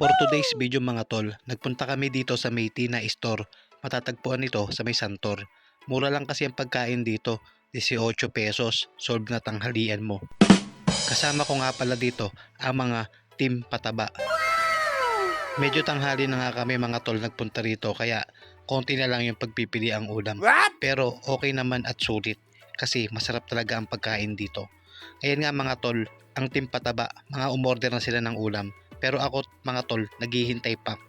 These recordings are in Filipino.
For today's video mga tol, nagpunta kami dito sa Maytina Store. Matatagpuan ito sa may Santor. Mura lang kasi ang pagkain dito, 18 pesos, solve na tanghalian mo. Kasama ko nga pala dito ang mga team pataba. Medyo tanghali na nga kami mga tol nagpunta rito kaya konti na lang yung pagpipili ang ulam. Pero okay naman at sulit kasi masarap talaga ang pagkain dito. Ayan nga mga tol, ang team pataba, mga umorder na sila ng ulam. Pero ako mga tol, naghihintay pa.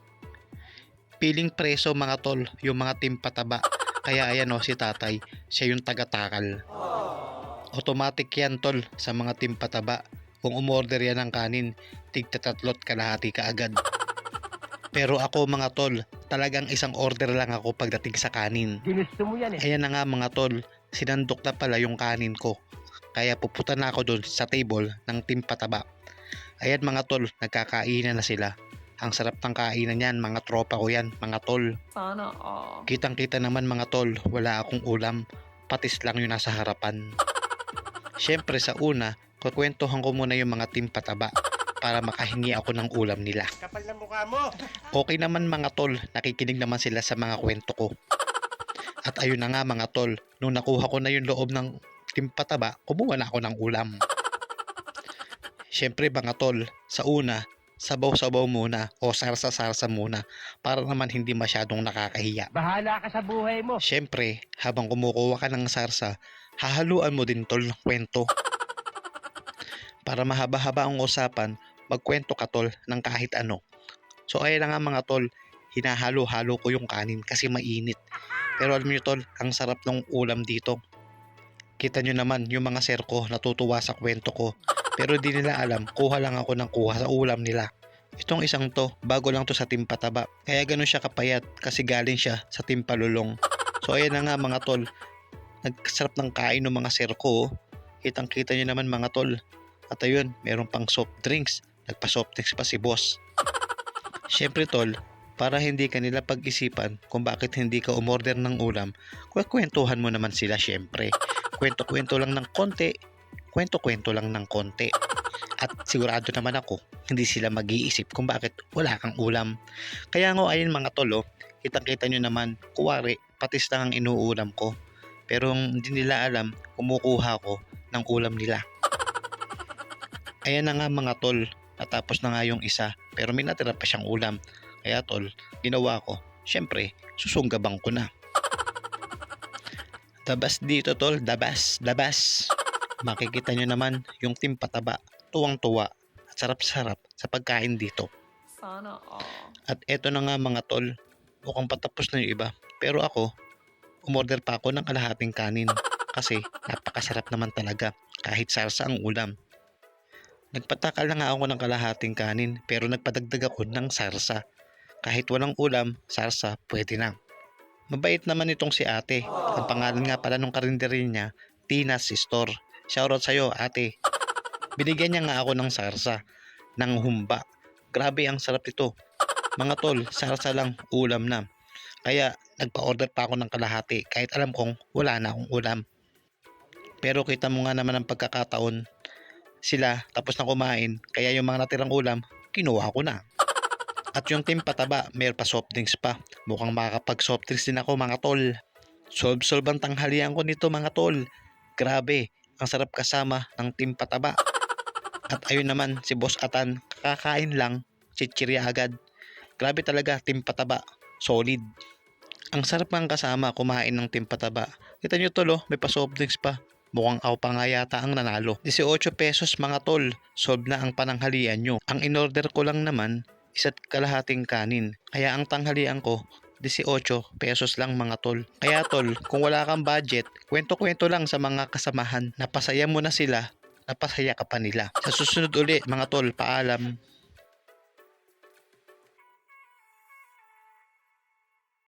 Piling preso mga tol, yung mga team pataba. Kaya ayan o si tatay, siya yung tagatakal. Automatic yan tol sa mga team pataba. Kung umorder yan ng kanin, tigta tatlot kalahati ka agad. Pero ako mga tol, talagang isang order lang ako pagdating sa kanin. Ginusto mo yan eh. Ayan na nga mga tol, sinandok na pala yung kanin ko. Kaya pupunta na ako doon sa table ng team pataba. Ayan mga tol, nagkakainan na sila. Ang sarap ng kainan yan, mga tropa ko yan, mga tol. Sana all. Kitang kita naman mga tol, wala akong ulam. Patis lang yung nasa harapan. Siyempre sa una, kukwentuhan ko muna yung mga team pataba para makahingi ako ng ulam nila. Kapal ng mukha mo. Okay naman mga tol, nakikinig naman sila sa mga kwento ko. At ayun na nga mga tol, nung nakuha ko na yung loob ng team pataba, kumuha na ako ng ulam. Siyempre mga tol, sa una, sabaw-sabaw muna o sarsa-sarsa muna para naman hindi masyadong nakakahiya. Bahala ka sa buhay mo. Siyempre, habang kumukuha ka ng sarsa, hahaluan mo din tol ng kwento. Para mahaba-haba ang usapan, magkwento ka tol ng kahit ano. So ayun na nga mga tol, hinahalo-halo ko yung kanin kasi mainit. Pero alam niyo tol, ang sarap ng ulam dito. Kita nyo naman yung mga sir ko natutuwa sa kwento ko. Pero di nila alam, kuha lang ako ng kuha sa ulam nila. Itong isang to, bago lang to sa timpataba. Kaya ganun siya kapayat kasi galing siya sa timpalulong. So ayan na nga mga tol, nagsarap ng kain ng mga sir ko. oh. Kitang kita nyo naman mga tol. At ayun, meron pang soft drinks. Nagpa soft drinks pa si boss. Siyempre tol, para hindi ka nila pag-isipan kung bakit hindi ka umorder ng ulam, kwentuhan mo naman sila siyempre. Kwento-kwento lang ng konti, kwento-kwento lang ng konti. At sigurado naman ako, hindi sila mag-iisip kung bakit wala kang ulam. Kaya nga ayun mga tol, oh, kitang-kita nyo naman, kuwari, patis lang ang inuulam ko. Pero hindi nila alam, kumukuha ko ng ulam nila. Ayan na nga mga tol, natapos na nga yung isa, pero may natira pa siyang ulam. Kaya tol, ginawa ko, syempre, susunggabang ko na. Dabas dito tol, dabas, dabas. Makikita nyo naman yung team pataba, tuwang-tuwa at sarap-sarap sa pagkain dito. Sana all. At eto na nga mga tol, mukhang patapos na yung iba. Pero ako, umorder pa ako ng kalahating kanin kasi napakasarap naman talaga kahit sarsa ang ulam. Nagpatakal na nga ako ng kalahating kanin pero nagpadagdag ako ng sarsa. Kahit walang ulam, sarsa, pwede na. Mabait naman itong si ate. Ang pangalan nga pala nung karinderya niya, Tina's Store. Shoutout sa'yo ate. Binigyan niya nga ako ng sarsa, ng humba. Grabe ang sarap ito. Mga tol, sarsa lang, ulam na. Kaya nagpa-order pa ako ng kalahati kahit alam kong wala na akong ulam. Pero kita mo nga naman ang pagkakataon, sila tapos na kumain, kaya yung mga natirang ulam, kinuha ko na. At yung team pataba, mayroon pa soft drinks pa. Mukhang makakapag soft drinks din ako mga tol. Solve-solve ang tanghalian ko nito mga tol. Grabe, ang sarap kasama ng team pataba. At ayun naman, si Boss Atan, kakain lang, chichirya agad. Grabe talaga, team pataba. Solid. Ang sarap ng kasama kumain ng team pataba. Kita nyo tol, oh, may pa soft drinks pa. Mukhang ako pa nga yata ang nanalo. 18 pesos mga tol. Solve na ang pananghalian nyo. Ang in-order ko lang naman, isa't kalahating kanin. Kaya ang tanghalian ko, 18 pesos lang mga tol. Kaya tol, kung wala kang budget, kwento-kwento lang sa mga kasamahan. Napasaya mo na sila, napasaya ka pa nila. Sa susunod uli mga tol, paalam.